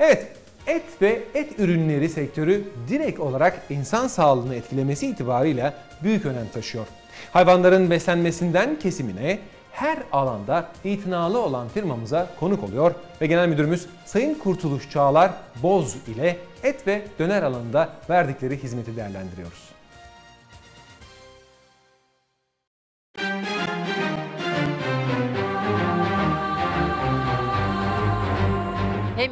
Evet, et ve et ürünleri sektörü direkt olarak insan sağlığını etkilemesi itibarıyla büyük önem taşıyor. Hayvanların beslenmesinden kesimine her alanda itinalı olan firmamıza konuk oluyor ve Genel Müdürümüz Sayın Kurtuluş Çağlar Boz ile et ve döner alanında verdikleri hizmeti değerlendiriyoruz.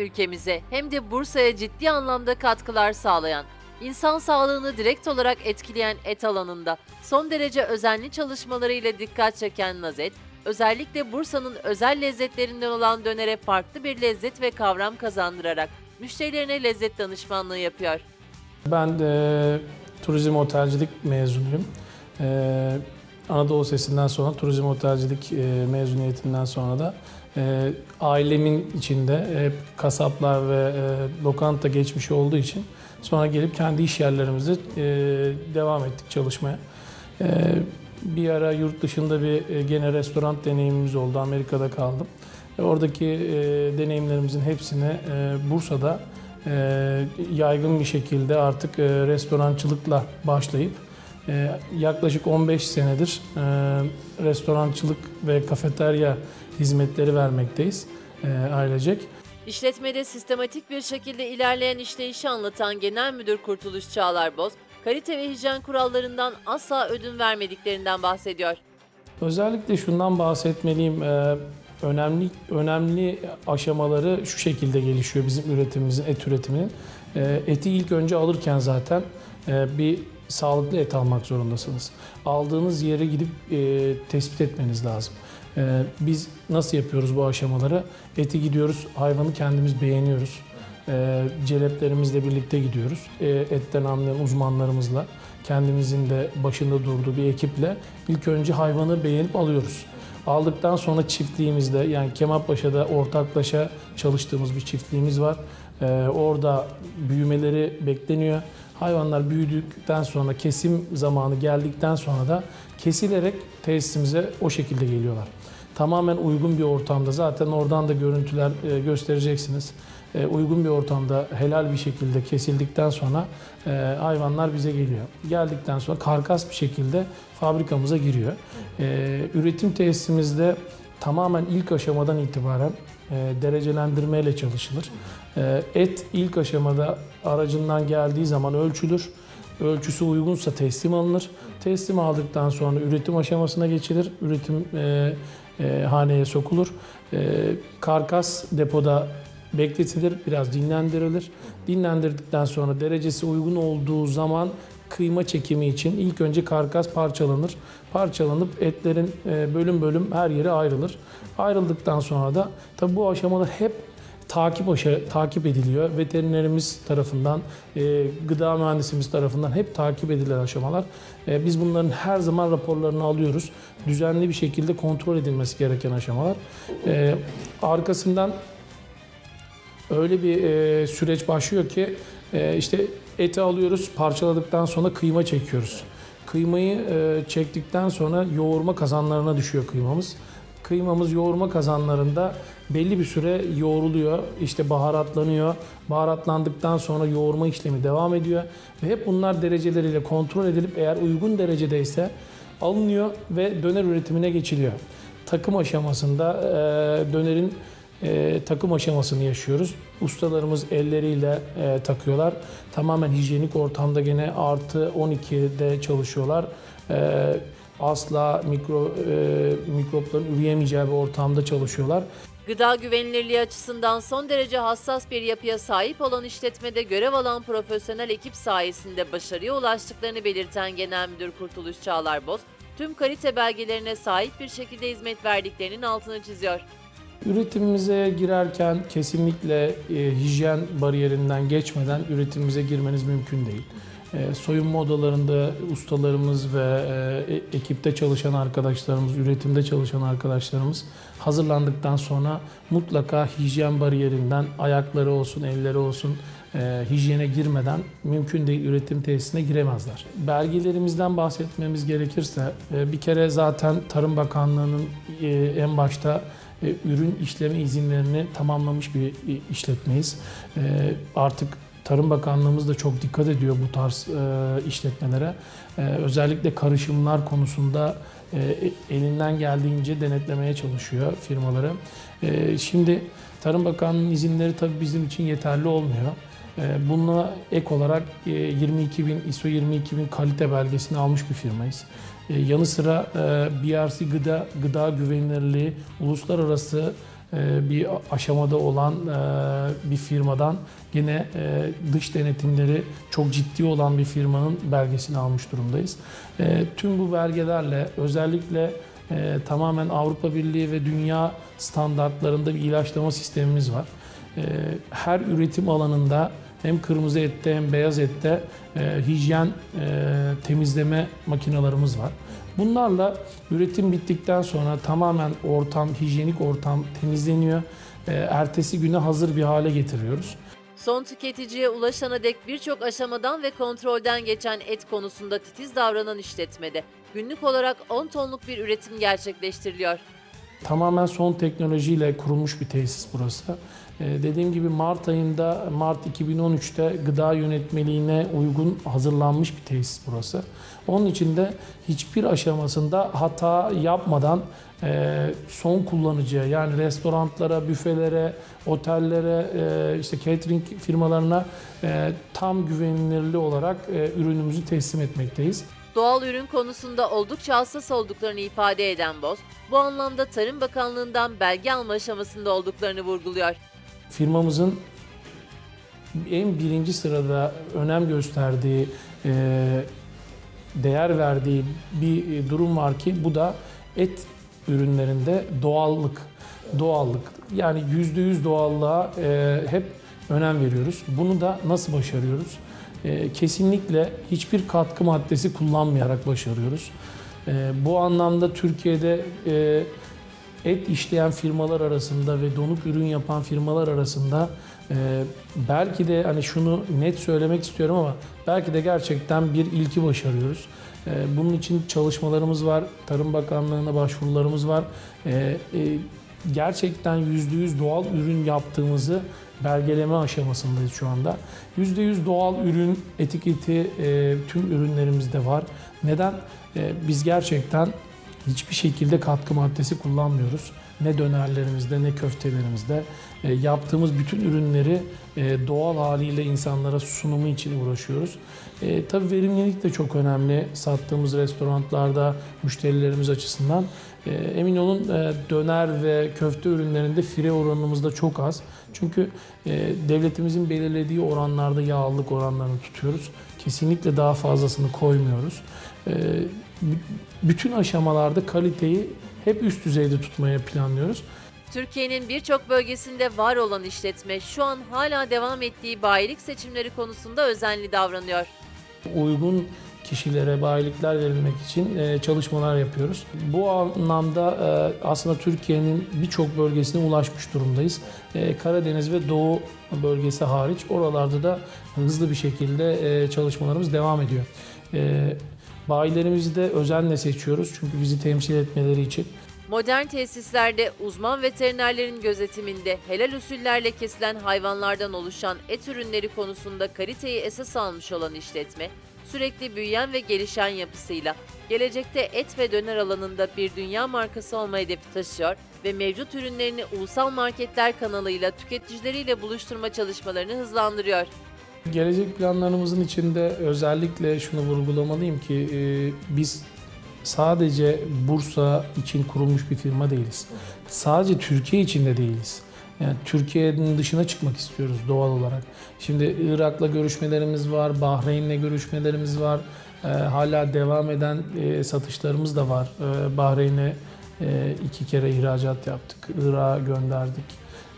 Ülkemize hem de Bursa'ya ciddi anlamda katkılar sağlayan, insan sağlığını direkt olarak etkileyen et alanında son derece özenli çalışmalarıyla dikkat çeken Nazet, özellikle Bursa'nın özel lezzetlerinden olan dönere farklı bir lezzet ve kavram kazandırarak müşterilerine lezzet danışmanlığı yapıyor. Ben de turizm otelcilik mezunuyum. Ee, Anadolu Sesi'nden sonra turizm otelcilik e, mezuniyetinden sonra da e, ailemin içinde hep kasaplar ve e, lokanta geçmiş olduğu için sonra gelip kendi iş yerlerimizde e, devam ettik çalışmaya. E, bir ara yurt dışında bir e, gene restoran deneyimimiz oldu. Amerika'da kaldım. E, oradaki e, deneyimlerimizin hepsini e, Bursa'da e, yaygın bir şekilde artık e, restorancılıkla başlayıp e, yaklaşık 15 senedir e, restorancılık ve kafeterya hizmetleri vermekteyiz e, ailecek. İşletmede sistematik bir şekilde ilerleyen işleyişi anlatan Genel Müdür Kurtuluş Çağlar Boz, kalite ve hijyen kurallarından asla ödün vermediklerinden bahsediyor. Özellikle şundan bahsetmeliyim. Ee, önemli önemli aşamaları şu şekilde gelişiyor bizim üretimimizin, et üretiminin. Ee, eti ilk önce alırken zaten e, bir sağlıklı et almak zorundasınız. Aldığınız yere gidip e, tespit etmeniz lazım. Ee, biz nasıl yapıyoruz bu aşamaları? Eti gidiyoruz, hayvanı kendimiz beğeniyoruz. Ee, celeplerimizle birlikte gidiyoruz. Ee, etten anlayan uzmanlarımızla, kendimizin de başında durduğu bir ekiple ilk önce hayvanı beğenip alıyoruz. Aldıktan sonra çiftliğimizde yani Kemalpaşa'da ortaklaşa çalıştığımız bir çiftliğimiz var. Ee, orada büyümeleri bekleniyor. Hayvanlar büyüdükten sonra kesim zamanı geldikten sonra da kesilerek tesisimize o şekilde geliyorlar. Tamamen uygun bir ortamda zaten oradan da görüntüler e, göstereceksiniz. E, uygun bir ortamda helal bir şekilde kesildikten sonra e, hayvanlar bize geliyor. Geldikten sonra karkas bir şekilde fabrikamıza giriyor. Üretim tesisimizde tamamen ilk aşamadan itibaren derecelendirmeyle çalışılır. Et ilk aşamada aracından geldiği zaman ölçülür. Ölçüsü uygunsa teslim alınır. Teslim aldıktan sonra üretim aşamasına geçilir. Üretim e, e, haneye sokulur. E, karkas depoda bekletilir, biraz dinlendirilir. Dinlendirdikten sonra derecesi uygun olduğu zaman kıyma çekimi için ilk önce karkas parçalanır. Parçalanıp etlerin e, bölüm bölüm her yere ayrılır. Ayrıldıktan sonra da tabi bu aşamada hep takip aşa, takip ediliyor. Veterinerimiz tarafından, e, gıda mühendisimiz tarafından hep takip edilen aşamalar. E, biz bunların her zaman raporlarını alıyoruz. Düzenli bir şekilde kontrol edilmesi gereken aşamalar. E, arkasından öyle bir e, süreç başlıyor ki e, işte eti alıyoruz, parçaladıktan sonra kıyma çekiyoruz. Kıymayı e, çektikten sonra yoğurma kazanlarına düşüyor kıymamız. Kıymamız yoğurma kazanlarında belli bir süre yoğruluyor, işte baharatlanıyor. Baharatlandıktan sonra yoğurma işlemi devam ediyor ve hep bunlar dereceleriyle kontrol edilip eğer uygun derecedeyse alınıyor ve döner üretimine geçiliyor. Takım aşamasında e, dönerin e, takım aşamasını yaşıyoruz. Ustalarımız elleriyle e, takıyorlar. Tamamen hijyenik ortamda gene artı 12'de çalışıyorlar. E, asla mikro e, mikropların üreyemeyeceği bir ortamda çalışıyorlar. Gıda güvenilirliği açısından son derece hassas bir yapıya sahip olan işletmede görev alan profesyonel ekip sayesinde başarıya ulaştıklarını belirten Genel Müdür Kurtuluş Çağlar Boz, tüm kalite belgelerine sahip bir şekilde hizmet verdiklerinin altını çiziyor. Üretimimize girerken kesinlikle e, hijyen bariyerinden geçmeden üretimimize girmeniz mümkün değil. E, soyunma odalarında ustalarımız ve e, ekipte çalışan arkadaşlarımız, üretimde çalışan arkadaşlarımız hazırlandıktan sonra mutlaka hijyen bariyerinden ayakları olsun, elleri olsun e, hijyene girmeden mümkün değil üretim tesisine giremezler. Belgelerimizden bahsetmemiz gerekirse e, bir kere zaten Tarım Bakanlığı'nın e, en başta e, ürün işleme izinlerini tamamlamış bir e, işletmeyiz. E, Artık Tarım Bakanlığımız da çok dikkat ediyor bu tarz e, işletmelere. E, Özellikle karışımlar konusunda e, elinden geldiğince denetlemeye çalışıyor firmaları. E, Şimdi Tarım Bakanlığı'nın izinleri tabii bizim için yeterli olmuyor. E, Bununla ek olarak e, 22.000 ISO 22.000 kalite belgesini almış bir firmayız. E, Yanı sıra e, BRC gıda gıda güvenilirliği uluslararası e, bir aşamada olan e, bir firmadan yine e, dış denetimleri çok ciddi olan bir firmanın belgesini almış durumdayız. E, Tüm bu belgelerle özellikle tamamen Avrupa Birliği ve dünya standartlarında bir ilaçlama sistemimiz var. Her üretim alanında hem kırmızı ette hem beyaz ette e, hijyen e, temizleme makinalarımız var. Bunlarla üretim bittikten sonra tamamen ortam, hijyenik ortam temizleniyor. E, ertesi güne hazır bir hale getiriyoruz. Son tüketiciye ulaşana dek birçok aşamadan ve kontrolden geçen et konusunda titiz davranan işletmede günlük olarak 10 tonluk bir üretim gerçekleştiriliyor. Tamamen son teknolojiyle kurulmuş bir tesis burası. Ee, dediğim gibi Mart ayında, Mart 2013'te gıda yönetmeliğine uygun hazırlanmış bir tesis burası. Onun için de hiçbir aşamasında hata yapmadan e, son kullanıcıya yani restoranlara, büfelere, otellere, e, işte catering firmalarına e, tam güvenilirli olarak ürünümüzü teslim etmekteyiz. Doğal ürün konusunda oldukça hassas olduklarını ifade eden Boz, bu anlamda Tarım Bakanlığı'ndan belge alma aşamasında olduklarını vurguluyor. Firmamızın en birinci sırada önem gösterdiği, e, değer verdiği bir e, durum var ki bu da et ürünlerinde doğallık. Doğallık. Yani %100 doğallığa e, hep önem veriyoruz. Bunu da nasıl başarıyoruz? Kesinlikle hiçbir katkı maddesi kullanmayarak başarıyoruz. Bu anlamda Türkiye'de et işleyen firmalar arasında ve donuk ürün yapan firmalar arasında e, belki de hani şunu net söylemek istiyorum ama belki de gerçekten bir ilki başarıyoruz. E, bunun için çalışmalarımız var, Tarım Bakanlığı'na başvurularımız var. E, e, gerçekten %100 doğal ürün yaptığımızı belgeleme aşamasındayız şu anda. %100 doğal ürün etiketi e, tüm ürünlerimizde var. Neden? E, biz gerçekten hiçbir şekilde katkı maddesi kullanmıyoruz. Ne dönerlerimizde ne köftelerimizde. E, yaptığımız bütün ürünleri e, doğal haliyle insanlara sunumu için uğraşıyoruz. E, tabii verimlilik de çok önemli sattığımız restoranlarda müşterilerimiz açısından. E, emin olun e, döner ve köfte ürünlerinde fire oranımız da çok az. Çünkü e, devletimizin belirlediği oranlarda yağlılık oranlarını tutuyoruz. Kesinlikle daha fazlasını koymuyoruz. E, bütün aşamalarda kaliteyi hep üst düzeyde tutmaya planlıyoruz. Türkiye'nin birçok bölgesinde var olan işletme şu an hala devam ettiği bayilik seçimleri konusunda özenli davranıyor. uygun kişilere bayilikler verilmek için e, çalışmalar yapıyoruz. Bu anlamda e, aslında Türkiye'nin birçok bölgesine ulaşmış durumdayız. E, Karadeniz ve Doğu bölgesi hariç oralarda da hızlı bir şekilde çalışmalarımız devam ediyor. Bayilerimizi de özenle seçiyoruz çünkü bizi temsil etmeleri için. Modern tesislerde uzman veterinerlerin gözetiminde helal usullerle kesilen hayvanlardan oluşan et ürünleri konusunda kaliteyi esas almış olan işletme, sürekli büyüyen ve gelişen yapısıyla gelecekte et ve döner alanında bir dünya markası olma hedefi taşıyor ve mevcut ürünlerini ulusal marketler kanalıyla tüketicileriyle buluşturma çalışmalarını hızlandırıyor. Gelecek planlarımızın içinde özellikle şunu vurgulamalıyım ki e, biz sadece Bursa için kurulmuş bir firma değiliz. Sadece Türkiye için de değiliz. Yani Türkiye'nin dışına çıkmak istiyoruz doğal olarak. Şimdi Irak'la görüşmelerimiz var, Bahreyn'le görüşmelerimiz var. E, hala devam eden e, satışlarımız da var. E, Bahreyn'e e, iki kere ihracat yaptık, Irak'a gönderdik.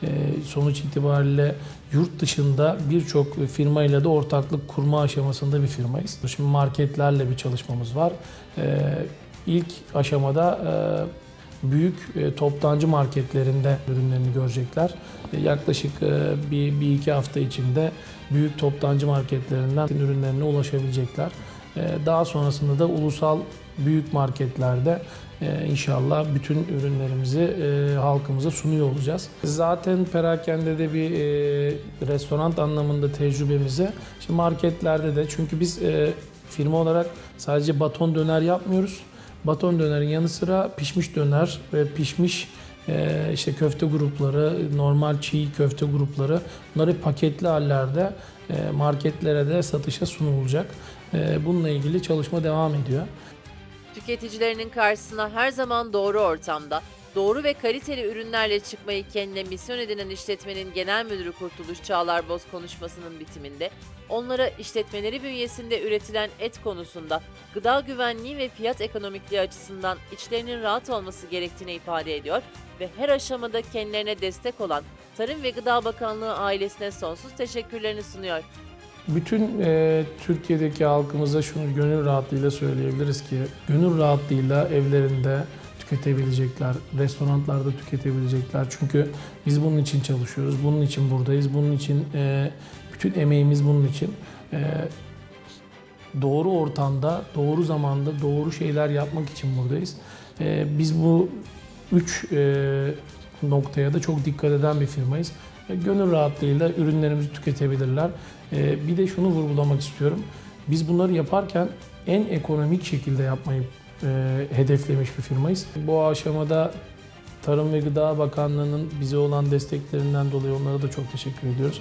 E, sonuç itibariyle yurt dışında birçok firmayla da ortaklık kurma aşamasında bir firmayız. Şimdi marketlerle bir çalışmamız var. E, ilk aşamada e, büyük e, toptancı marketlerinde ürünlerini görecekler. E, yaklaşık bir, bir iki hafta içinde büyük toptancı marketlerinden ürünlerine ulaşabilecekler. Daha sonrasında da ulusal büyük marketlerde e, inşallah bütün ürünlerimizi e, halkımıza sunuyor olacağız. Zaten perakendede bir e, restoran anlamında tecrübemizi işte marketlerde de çünkü biz e, firma olarak sadece baton döner yapmıyoruz. Baton dönerin yanı sıra pişmiş döner ve pişmiş işte köfte grupları, normal çiğ köfte grupları bunları paketli hallerde marketlere de satışa sunulacak. Bununla ilgili çalışma devam ediyor. Tüketicilerinin karşısına her zaman doğru ortamda, doğru ve kaliteli ürünlerle çıkmayı kendine misyon edinen işletmenin genel müdürü Kurtuluş Çağlar Boz konuşmasının bitiminde onlara işletmeleri bünyesinde üretilen et konusunda gıda güvenliği ve fiyat ekonomikliği açısından içlerinin rahat olması gerektiğini ifade ediyor ve her aşamada kendilerine destek olan Tarım ve Gıda Bakanlığı ailesine sonsuz teşekkürlerini sunuyor. Bütün e, Türkiye'deki halkımıza şunu gönül rahatlığıyla söyleyebiliriz ki gönül rahatlığıyla evlerinde tüketebilecekler, restoranlarda tüketebilecekler. Çünkü biz bunun için çalışıyoruz, bunun için buradayız, bunun için e, bütün emeğimiz bunun için. E, doğru ortamda, doğru zamanda, doğru şeyler yapmak için buradayız. E, biz bu üç e, noktaya da çok dikkat eden bir firmayız. Gönül rahatlığıyla ürünlerimizi tüketebilirler. E, Bir de şunu vurgulamak istiyorum. Biz bunları yaparken en ekonomik şekilde yapmayı e, hedeflemiş bir firmayız. Bu aşamada Tarım ve Gıda Bakanlığı'nın bize olan desteklerinden dolayı onlara da çok teşekkür ediyoruz.